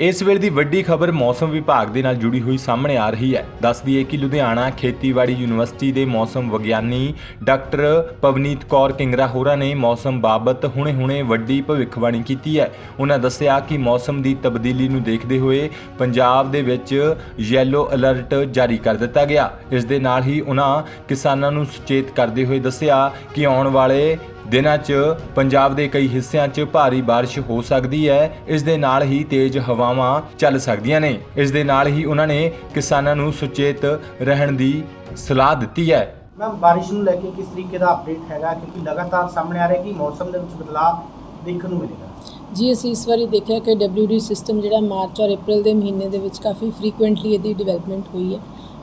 ਇਸ ਵੇਲੇ ਦੀ ਵੱਡੀ ਖਬਰ ਮੌਸਮ ਵਿਭਾਗ ਦੇ ਨਾਲ ਜੁੜੀ ਹੋਈ ਸਾਹਮਣੇ ਆ ਰਹੀ ਹੈ। ਦੱਸ ਦਈਏ ਕਿ ਲੁਧਿਆਣਾ ਖੇਤੀਬਾੜੀ ਯੂਨੀਵਰਸਿਟੀ ਦੇ ਮੌਸਮ ਵਿਗਿਆਨੀ ਡਾਕਟਰ ਪਵਨੀਤ ਕੌਰ ਕਿੰਗਰਾ ਹੋਰਾਂ ਨੇ ਮੌਸਮ ਬਾਬਤ ਹੁਣੇ-ਹੁਣੇ ਵੱਡੀ ਭਵਿੱਖਬਾਣੀ ਕੀਤੀ ਹੈ। ਉਹਨਾਂ ਦੱਸਿਆ ਕਿ ਮੌਸਮ ਦੀ ਤਬਦੀਲੀ ਨੂੰ ਦੇਖਦੇ ਹੋਏ ਪੰਜਾਬ ਦੇ ਵਿੱਚ ਯੈਲੋ ਅਲਰਟ ਜਾਰੀ ਕਰ ਦਿੱਤਾ ਗਿਆ। ਇਸ ਦੇ ਨਾਲ ਹੀ ਉਹਨਾਂ ਕਿਸਾਨਾਂ ਨੂੰ ਸੁਚੇਤ ਕਰਦੇ ਹੋਏ ਦੱਸਿਆ ਕਿ ਆਉਣ ਵਾਲੇ ਦਿਨਾਂ 'ਚ ਪੰਜਾਬ ਦੇ ਕਈ ਹਿੱਸਿਆਂ 'ਚ ਭਾਰੀ ਬਾਰਿਸ਼ ਹੋ ਸਕਦੀ ਹੈ। ਇਸ ਦੇ ਨਾਲ ਹੀ ਤੇਜ਼ ਹਵਾਵਾਂ ਚੱਲ ਸਕਦੀਆਂ ਨੇ। ਇਸ ਦੇ ਨਾਲ ਹੀ ਉਹਨਾਂ ਨੇ ਕਿਸਾਨਾਂ ਨੂੰ ਸੁਚੇਤ ਰਹਿਣ ਦੀ ਸਲਾਹ ਦਿੱਤੀ ਹੈ। ਮੈਮ ਬਾਰਿਸ਼ ਨੂੰ ਲੈ ਕੇ ਕਿਸ ਤਰੀਕੇ ਦਾ ਅਪਡੇਟ ਹੈਗਾ? ਕਿਉਂਕਿ ਲਗਾਤਾਰ ਸਾਹਮਣੇ ਆ ਰਿਹਾ ਕਿ ਮੌਸਮ ਦੇ ਵਿੱਚ ਬਦਲਾਅ ਦੇਖਣ ਨੂੰ ਮਿਲੇਗਾ। ਜੀ ਅਸੀਂ ਇਸ ਵਾਰੀ ਦੇਖਿਆ ਕਿ WD ਸਿਸਟਮ ਜਿਹੜਾ ਮਾਰਚ ਔਰ ਅਪ੍ਰੈਲ ਦੇ ਮਹੀਨੇ ਦੇ ਵਿੱਚ ਕਾਫੀ ਫ੍ਰੀਕੁਐਂਟਲੀ ਇਹਦੀ ਡਿਵੈਲਪਮੈਂਟ ਹੋਈ ਹੈ।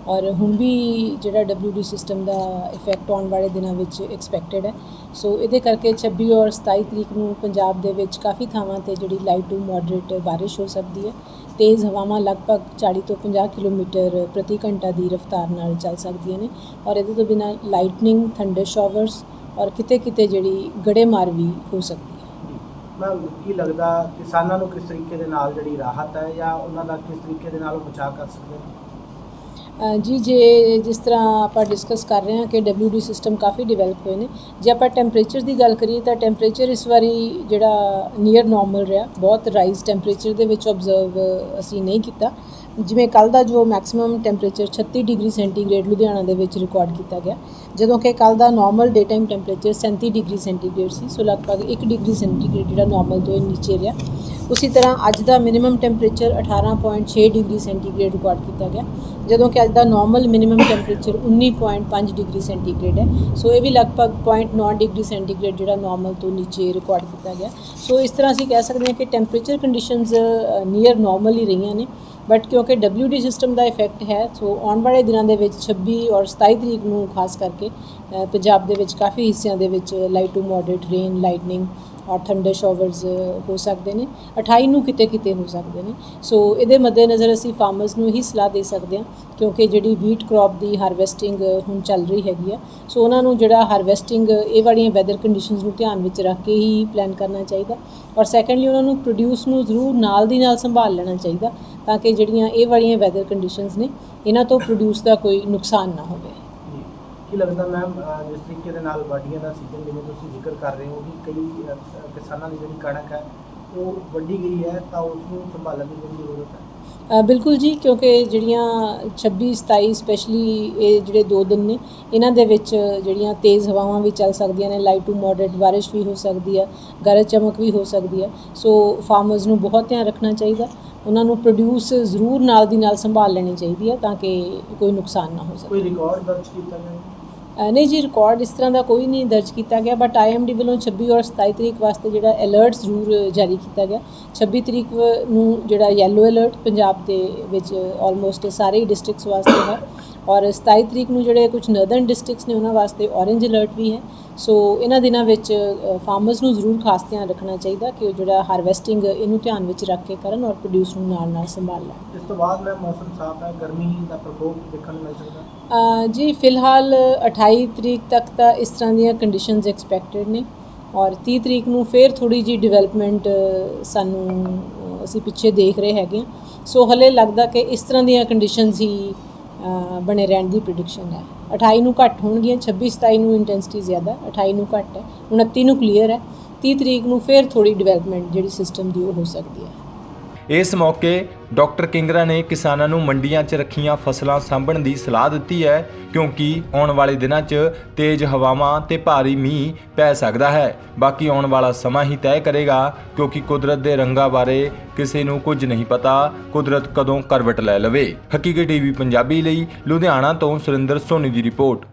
ਔਰ ਹੁਣ ਵੀ ਜਿਹੜਾ WD ਸਿਸਟਮ ਦਾ ਇਫੈਕਟ ਆਉਣ ਵਾਲੇ ਦਿਨਾਂ ਵਿੱਚ ਐਕਸਪੈਕਟਡ ਹੈ। ਸੋ ਇਹਦੇ ਕਰਕੇ 26 ਔਰ 27 ਤਰੀਕ ਨੂੰ ਪੰਜਾਬ ਦੇ ਵਿੱਚ ਕਾਫੀ ਥਾਵਾਂ ਤੇ ਜਿਹੜੀ ਲਾਈਟ ਟੂ ਮੋਡਰੇਟ ਬਾਰਿਸ਼ ਹੋ ਸਕਦੀ ਹੈ। ਤੇਜ਼ ਹਵਾਵਾਂ ਲਗਭਗ 40 ਤੋਂ 50 ਕਿਲੋਮੀਟਰ ਪ੍ਰਤੀ ਘੰਟਾ ਦੀ ਰਫ਼ਤਾਰ ਨਾਲ ਚੱਲ ਸਕਦੀਆਂ ਨੇ। ਔਰ ਇਹਦੇ ਤੋਂ ਬਿਨਾਂ ਲਾਈਟਨਿੰਗ ਥੰਡਰ ਸ਼ਾਵਰਸ ਔਰ ਕਿਤੇ ਕਿਤੇ ਜਿਹੜੀ ਗੜੇਮਾਰ ਵੀ ਹੋ ਸਕਦੀ ਹੈ। ਮੈਮ ਕੀ ਲੱਗਦਾ ਕਿਸਾਨਾਂ ਨੂੰ ਕਿਸ ਤਰੀਕੇ ਦੇ ਨਾਲ ਜਿਹੜੀ ਰਾਹਤ ਹੈ ਜਾਂ ਉਹਨਾਂ ਦਾ ਕਿਸ ਤਰੀਕੇ ਦੇ ਨਾਲ ਉਹ ਬਚਾਅ ਕਰ ਸਕਦੇ ਜੀ, ਜੇ ਜਿਸ ਤਰ੍ਹਾਂ ਆਪਾਂ ਡਿਸਕਸ ਕਰ ਰਹੇ ਹਾਂ ਕਿ WD ਸਿਸਟਮ ਕਾਫੀ ਡਿਵੈਲਪ ਹੋਏ ਨੇ, ਜੇ ਆਪਾਂ ਟੈਂਪਰੇਚਰ ਦੀ ਗੱਲ ਕਰੀਏ ਤਾਂ ਟੈਂਪਰੇਚਰ ਇਸ ਵਾਰੀ ਜਿਹੜਾ ਨੀਅਰ ਨਾਰਮਲ ਰਿਹਾ, ਬਹੁਤ ਰਾਈਜ਼ ਟੈਂਪਰੇਚਰ ਦੇ ਵਿੱਚ ਆਬਜ਼ਰਵ ਅਸੀਂ ਨਹੀਂ ਕੀਤਾ। ਜਿਵੇਂ ਕੱਲ ਦਾ ਜੋ maximum temperature 36 degree centigrade Ludhiana ਦੇ ਵਿੱਚ ਰਿਕਾਰਡ ਕੀਤਾ ਗਿਆ, ਜਦੋਂ ਕਿ ਕੱਲ ਦਾ normal day time temperature 37 degree centigrade ਸੀ, ਸੋ ਲਗਭਗ 1 ਡਿਗਰੀ ਸੈਂਟੀਗ੍ਰੇਡ ਜਿਹੜਾ ਨਾਰਮਲ ਤੋਂ ਨੀਚੇ ਰਿਹਾ। ਉਸੇ ਤਰ੍ਹਾਂ ਅੱਜ ਦਾ minimum temperature 18.6 degree centigrade record ਕੀਤਾ ਗਿਆ। ਜਦੋਂ ਕਿ ਅੱਜ ਦਾ normal minimum temperature 19.5 degree centigrade ਹੈ। ਸੋ ਇਹ ਵੀ ਲਗਭਗ 0.9 ਡਿਗਰੀ ਸੈਂਟੀਗ੍ਰੇਡ ਜਿਹੜਾ ਨਾਰਮਲ ਤੋਂ ਨੀਚੇ ਰਿਕਾਰਡ ਕੀਤਾ ਗਿਆ। ਸੋ ਇਸ ਤਰ੍ਹਾਂ ਅਸੀਂ ਕਹਿ ਸਕਦੇ ਹਾਂ ਕਿ ਟੈਂਪਰੇਚਰ ਕੰਡੀਸ਼ਨਸ ਨੀਅਰ ਨਾਰਮਲ ਹੀ ਰਹੀਆਂ ਨੇ। ਬਟ ਕਿਉਂਕਿ WD ਸਿਸਟਮ ਦਾ ਇਫੈਕਟ ਹੈ, ਸੋ ਆਉਣ ਵਾਲੇ ਦਿਨਾਂ ਦੇ ਵਿੱਚ 26 ਔਰ 27 ਤਰੀਕ ਨੂੰ ਖਾਸ ਕਰਕੇ ਪੰਜਾਬ ਦੇ ਵਿੱਚ ਕਾਫੀ ਹਿੱਸਿਆਂ ਦੇ ਵਿੱਚ light to moderate rain lightning ਔਰ ਥੰਡਰ ਸ਼ਾਵਰਸ, ਹੋ ਸਕਦੇ ਨੇ। 28 ਨੂੰ ਕਿਤੇ ਕਿਤੇ ਹੋ ਸਕਦੇ ਨੇ। ਸੋ ਇਹਦੇ ਮੱਦੇਨਜ਼ਰ ਅਸੀਂ ਫਾਰਮਰਸ ਨੂੰ ਇਹੀ ਸਲਾਹ ਦੇ ਸਕਦੇ ਹਾਂ, ਕਿਉਂਕਿ ਜਿਹੜੀ ਵੀਟ ਕ੍ਰੌਪ ਦੀ ਹਾਰਵੈਸਟਿੰਗ ਹੁਣ ਚੱਲ ਰਹੀ ਹੈਗੀ ਆ ਸੋ ਉਹਨਾਂ ਨੂੰ ਜਿਹੜਾ ਹਾਰਵੈਸਟਿੰਗ ਇਹ ਵਾਲੀਆਂ ਵੈਦਰ ਕੰਡੀਸ਼ਨਸ ਨੂੰ ਧਿਆਨ ਵਿੱਚ ਰੱਖ ਕੇ ਹੀ ਪਲਾਨ ਕਰਨਾ ਚਾਹੀਦਾ। ਔਰ ਸੈਕੰਡਲੀ ਉਹਨਾਂ ਨੂੰ ਪ੍ਰੋਡਿਊਸ ਨੂੰ ਜ਼ਰੂਰ ਨਾਲ ਦੀ ਨਾਲ ਸੰਭਾਲ ਲੈਣਾ ਚਾਹੀਦਾ, ਤਾਂ ਕਿ ਜਿਹੜੀਆਂ ਇਹ ਵਾਲੀਆਂ ਵੈਦਰ ਕੰਡੀਸ਼ਨਸ ਨੇ, ਇਹਨਾਂ ਤੋਂ ਪ੍ਰੋਡਿਊਸ ਦਾ ਕੋਈ ਨੁਕਸਾਨ ਨਾ ਹੋਵੇ। ਕੀ ਲੱਗਦਾ ਮੈਮ ਜਿਸ ਤਰੀਕੇ ਦੇ ਨਾਲ ਵਾਢੀਆਂ ਦਾ ਸੀਜ਼ਨ ਜਿਵੇਂ ਤੁਸੀਂ ਜ਼ਿਕਰ ਕਰ ਰਹੇ ਹੋ ਕਿ ਕਈ ਕਿਸਾਨਾਂ ਦੀ ਜਿਹੜੀ ਕਣਕ ਹੈ ਉਹ ਵੱਢੀ ਗਈ ਹੈ ਤਾਂ ਉਸ ਨੂੰ ਸੰਭਾਲਣ ਦੀ ਜਿਹੜੀ ਜ਼ਰੂਰਤ ਹੈ? ਅ, ਬਿਲਕੁਲ ਜੀ ਕਿਉਂਕਿ ਜਿਹੜੀਆਂ 26 27 ਸਪੈਸ਼ਲੀ ਇਹ ਜਿਹੜੇ ਦੋ ਦਿਨ ਨੇ ਇਹਨਾਂ ਦੇ ਵਿੱਚ ਜਿਹੜੀਆਂ ਤੇਜ਼ ਹਵਾਵਾਂ ਵੀ ਚੱਲ ਸਕਦੀਆਂ ਨੇ ਲਾਈਟ ਟੂ ਮੋਡਰੇਟ ਬਾਰਿਸ਼ ਵੀ ਹੋ ਸਕਦੀ ਹੈ ਗਰਜ ਚਮਕ ਵੀ ਹੋ ਸਕਦੀ ਹੈ। ਸੋ ਫਾਰਮਰਸ ਨੂੰ ਬਹੁਤ ਧਿਆਨ ਰੱਖਣਾ ਚਾਹੀਦਾ ਉਹਨਾਂ ਨੂੰ ਪ੍ਰੋਡਿਊਸ ਜ਼ਰੂਰ ਨਾਲ ਦੀ ਨਾਲ ਸੰਭਾਲ ਲੈਣੀ ਚਾਹੀਦੀ ਹੈ ਤਾਂ ਕਿ ਕੋਈ ਨੁਕਸਾਨ ਨਾ ਹੋ ਸਕੇ। ਕੋਈ ਰਿਕਾਰਡ ਦਰਜ ਕੀਤਾ? ਅ, ਨਹੀਂ ਜੀ ਰਿਕਾਰਡ ਇਸ ਤਰ੍ਹਾਂ ਦਾ ਕੋਈ ਨਹੀਂ ਦਰਜ ਕੀਤਾ ਗਿਆ ਬਟ ਆਈਐਮਡੀ ਵੱਲੋਂ 26 ਔਰ 27 ਤਰੀਕ ਵਾਸਤੇ ਜਿਹੜਾ ਅਲਰਟ ਜ਼ਰੂਰ ਜਾਰੀ ਕੀਤਾ ਗਿਆ। 26 ਤਰੀਕ ਨੂੰ ਜਿਹੜਾ ਯੈਲੋ ਅਲਰਟ ਪੰਜਾਬ ਦੇ ਵਿੱਚ ਆਲਮੋਸਟ ਸਾਰੇ ਹੀ ਡਿਸਟ੍ਰਿਕਟਸ ਵਾਸਤੇ ਹੈ। ਔਰ 27 ਤਰੀਕ ਨੂੰ ਜਿਹੜੇ ਕੁਝ ਨਰਦਰਨ ਡਿਸਟ੍ਰਿਕਟਸ ਨੇ ਉਹਨਾਂ ਵਾਸਤੇ ਔਰੇਂਜ ਅਲਰਟ ਵੀ ਹੈ। ਸੋ ਇਹਨਾਂ ਦਿਨਾਂ ਵਿੱਚ ਫਾਰਮਰਸ ਨੂੰ ਜ਼ਰੂਰ ਖਾਸ ਧਿਆਨ ਰੱਖਣਾ ਚਾਹੀਦਾ ਕਿ ਉਹ ਜਿਹੜਾ ਹਾਰਵੈਸਟਿੰਗ ਇਹਨੂੰ ਧਿਆਨ ਵਿੱਚ ਰੱਖ ਕੇ ਕਰਨ ਔਰ ਪ੍ਰੋਡਿਊਸ ਨੂੰ ਨਾਲ ਨਾਲ ਸੰਭਾਲ ਲੈਣ। ਇਸ ਤੋਂ ਬਾਅਦ ਮੈਂ ਮੌਸਮ ਸਾਫ਼ ਹੈ ਗਰਮੀ ਦਾ ਪ੍ਰਕੋਪ ਦੇਖਣ ਨੂੰ ਮਿਲ ਸਕਦਾ? ਜੀ ਫਿਲਹਾਲ 28 ਤਰੀਕ ਤੱਕ ਤਾਂ ਇਸ ਤਰ੍ਹਾਂ ਦੀਆਂ ਕੰਡੀਸ਼ਨਸ ਐਕਸਪੈਕਟਡ ਨੇ ਔਰ 30 ਤਰੀਕ ਨੂੰ ਫੇਰ ਥੋੜੀ ਜੀ ਡਿਵੈਲਪਮੈਂਟ ਸਾਨੂੰ ਅਸੀਂ ਪਿੱਛੇ ਦੇਖ ਰਹੇ ਹੈਗੇ ਸੋ ਹਲੇ ਲੱਗਦਾ ਕਿ ਇਸ ਤਰ੍ਹਾਂ ਦੀਆਂ ਕੰਡੀਸ਼ਨਸ ਹੀ ਬਣੇ ਰਹਿਣ ਦੀ ਪ੍ਰੈਡਿਕਸ਼ਨ ਹੈ। 28 ਨੂੰ ਘੱਟ ਹੋਣਗੀਆਂ 26 27 ਨੂੰ ਇੰਟੈਂਸਿਟੀ ਜ਼ਿਆਦਾ 28 ਨੂੰ ਘੱਟ ਹੈ 29 ਨੂੰ ਕਲੀਅਰ ਹੈ 30 ਤਰੀਕ ਨੂੰ ਫੇਰ ਥੋੜੀ ਡਿਵੈਲਪਮੈਂਟ ਜਿਹੜੀ ਸਿਸਟਮ ਦੀ ਉਹ ਹੋ ਸਕਦੀ ਹੈ। ਇਸ ਮੌਕੇ ਡਾਕਟਰ ਕਿੰਗਰਾ ਨੇ ਕਿਸਾਨਾਂ ਨੂੰ ਮੰਡੀਆਂ 'ਚ ਰੱਖੀਆਂ ਫਸਲਾਂ ਸਾਂਭਣ ਦੀ ਸਲਾਹ ਦਿੱਤੀ ਹੈ, ਕਿਉਂਕਿ ਆਉਣ ਵਾਲੇ ਦਿਨਾਂ 'ਚ ਤੇਜ਼ ਹਵਾਵਾਂ ਤੇ ਭਾਰੀ ਮੀਂਹ ਪੈ ਸਕਦਾ ਹੈ। ਬਾਕੀ ਆਉਣ ਵਾਲਾ ਸਮਾਂ ਹੀ ਤੈਅ ਕਰੇਗਾ, ਕਿਉਂਕਿ ਕੁਦਰਤ ਦੇ ਰੰਗਾਂ ਬਾਰੇ ਕਿਸੇ ਨੂੰ ਕੁਝ ਨਹੀਂ ਪਤਾ। ਕੁਦਰਤ ਕਦੋਂ ਕਰਵਟ ਲੈ ਲਵੇ? ਹਕੀਕਤ ਟੀਵੀ ਪੰਜਾਬੀ ਲਈ ਲੁਧਿਆਣਾ ਤੋਂ ਸੁਰਿੰਦਰ ਸੋਨੀ ਦੀ ਰਿਪੋਰਟ।